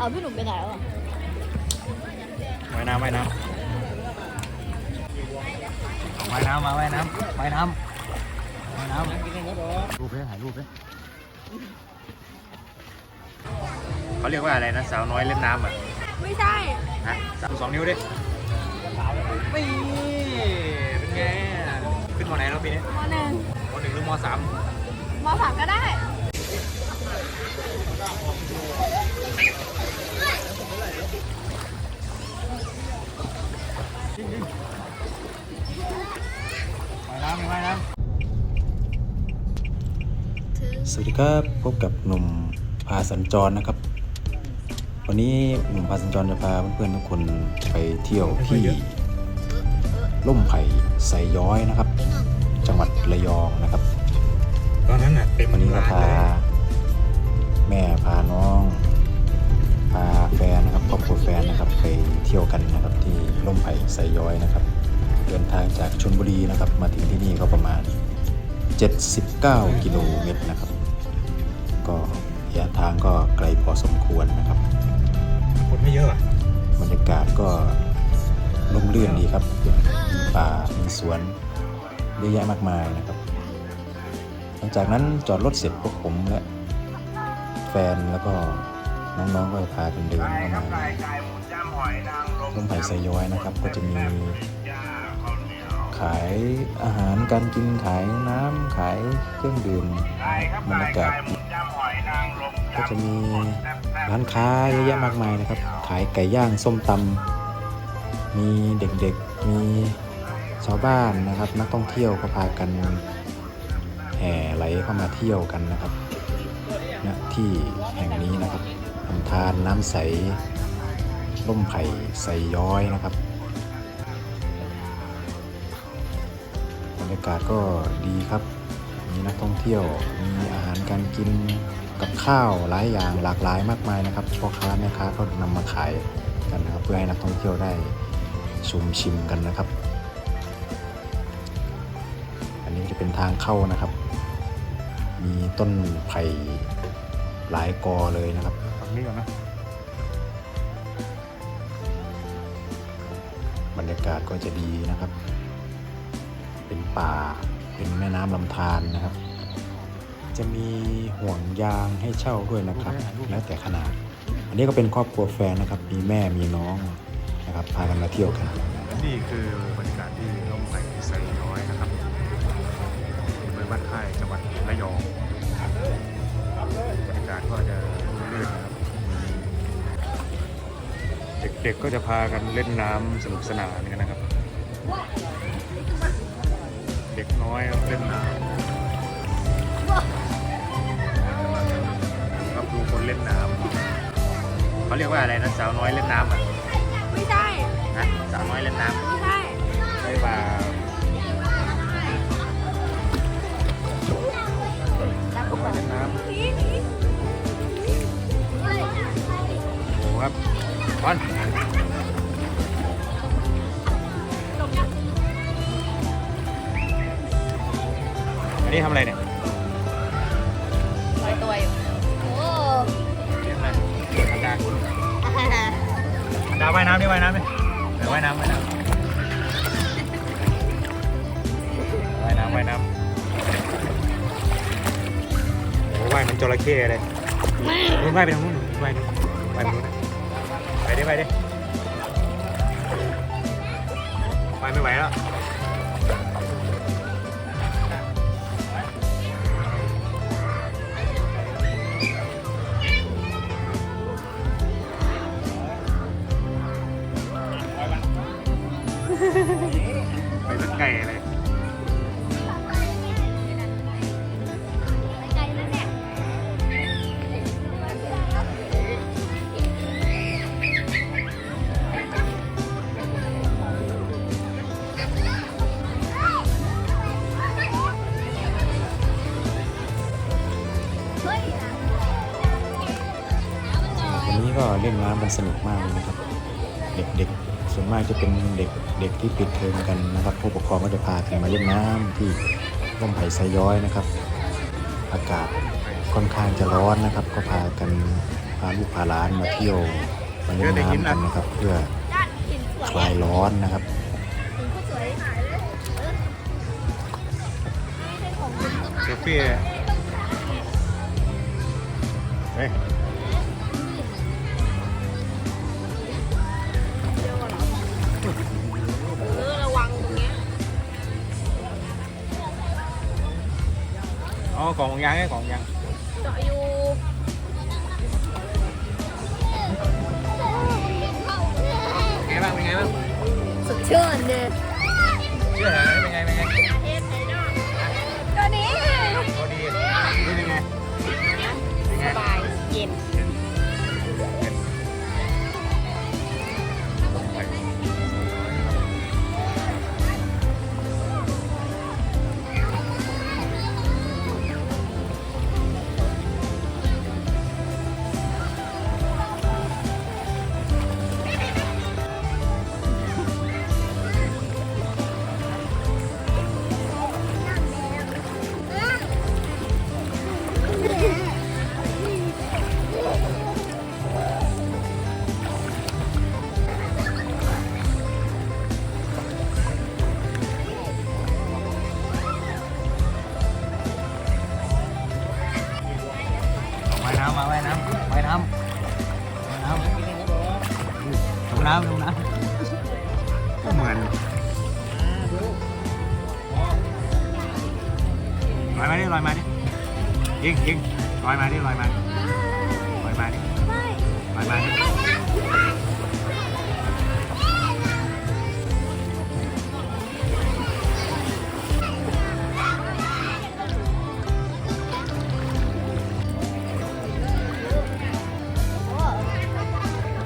เอาพี่หนุ่มไปไหนแล้วอะว่ายน้ำว่ายน้ำว่ายน้ำมาว่ายน้ำว่ายน้ำว่ายน้ำรูปเลยถ่ายรูปเลยเขาเรียกว่าอะไรนะสาวน้อยเล่นน้ำอะไม่ใช่ฮะสามสองนิ้วดินี่เป็นไงขึ้นมอไหนแล้วปีนี้มหนึ่งมหนึ่งหรือมสามมสามก็ได้ สวัสดีครับพบกับหนุ่มพาสัญจรนะครับ วันนี้หนุ่มพาสัญจรจะพาเพื่อนๆทุกคนไปเที่ยวที่ล่มไผ่ไซย้อยนะครับ นะครับ มาถึงที่นี่ก็ประมาณ 79 กิโลเมตรนะครับ ก็ระยะทางก็ไกลพอสมควรนะครับคนไม่เยอะอะบรรยากาศก็ร่มรื่นดีครับมีป่ามีสวนเยอะแยะมากมายนะครับ หลังจากนั้นจอดรถเสร็จพวกผมและแฟนแล้วก็น้องๆก็พากันเดินเข้ามาร่มไผ่ไซย้อยนะครับ ก็จะมี ขายอาหารการกินขายน้ำขายเครื่องดื่มบรรยากาศดีก็จะมีร้านค้าเยอะแยะมากมายนะครับ ขายไก่ย่างส้มตำมีเด็กๆมีชาวบ้านนะครับ นักท่องเที่ยวก็พากันแห่ไหลเข้ามาเที่ยวกันนะครับณที่แห่งนี้นะครับลำธารน้ำใสร่มไผ่ใสย้อยนะครับากาศก็ดีครับ มีนักท่องเที่ยวมีอาหารการกินกับข้าวหลายอย่างหลากหลายมากมายนะครับพ่อค้าแม่ค้าก็นำมาขายกันนะครับ เพื่อให้นักท่องเที่ยวได้ชมชิมกันนะครับ อันนี้จะเป็นทางเข้านะครับ มีต้นไผ่หลายกอเลยนะครับฝั่งนี้ก่อนนะบรรยากาศก็จะดีนะครับ เป็นป่า เป็นแม่น้ำลำธารนะครับ จะมีห่วงยางให้เช่าด้วยนะครับ แล้วแต่ขนาด อันนี้ก็เป็นครอบครัวแฟนนะครับ มีแม่มีน้องนะครับ พากันมาเที่ยวกัน นี่คือบรรยากาศที่ร่มไผ่ไซน้อยนะครับอำเภอบ้านค่ายจังหวัดระยองบรรยากาศก็จะเรื่อยๆนะครับเด็กๆก็จะพากันเล่นน้ำสนุกสนานกันนะครับเด็กน้อยเล่นน้ำครับดูคนเล่นน้ำเขาเรียกว่าอะไรนะสาวน้อยเล่นน้ำอะไม่ใช่นะสาวน้อยเล่นน้ำไม่ใช่ได้มาาดาว่ายน้ำดิว่ายน้ำดิเดี๋ยวว่ายน้ำว่ายน้ำว่ายน้ำว่ายน้ำโอ้ว่ายมันจระเข้เลยนู่นว่ายไปทางนู้นว่ายดิว่ายไปนู้นไปดิไปดิว่ายไม่ไหวแล้ว กันสนุกมากเลยนะครับ เด็กๆ ส่วนมากจะเป็นเด็กเด็กที่ปิดเทอมกันนะครับผู้ปกครองก็จะพากันมาเล่นน้ำที่ร่มไผ่ไซย้อยนะครับ อากาศค่อนข้างจะร้อนนะครับ ก็พากันพาลูกพาหลานมาเที่ยวมาเล่นน้ำกันนะครับ เพื่อคลายร้อนนะครับเซฟี่เฮ้ อ๋อกล่องยางไงกล่องยาง ลอยมาดิลอยมาดิยิงยิงลอยมาดิลอยมาดิลอยมาดิไม่ลอยมาดิ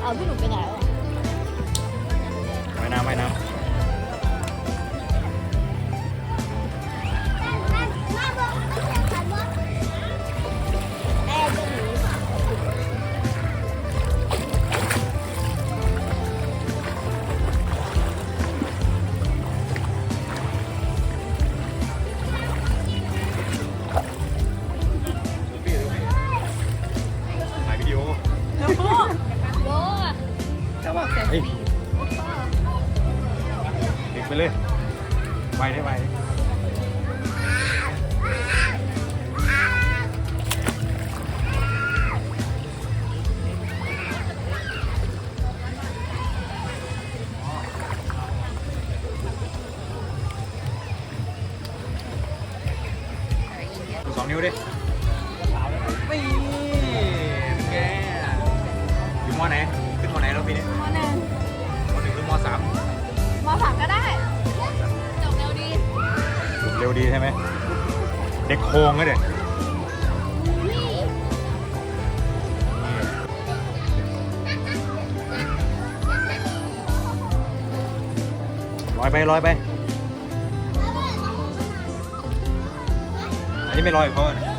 เอาพี่หนุ่มไปไหน มอไหนขึ้นมอไหนแล้วปีนี้มหนึ่งมอหนึ่งหรือมอสามมสามก็ได้ จบเร็วดี เร็วดีใช่ไหมเด็กโครงก็เด็กนี่ลอยไปลอยไปอันนี้ไม่ลอยกับเขาอะ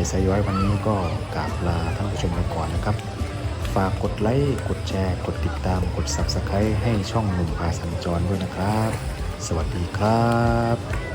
ยวลูกไผ่ไซย้อยวันนี้ก็กราบลาท่านผู้ชมไปก่อนนะครับ ฝากกดไลค์ กดแชร์ กดติดตาม กด Subscribe ให้ช่องหนุ่มพาสัญจรด้วยนะครับ สวัสดีครับ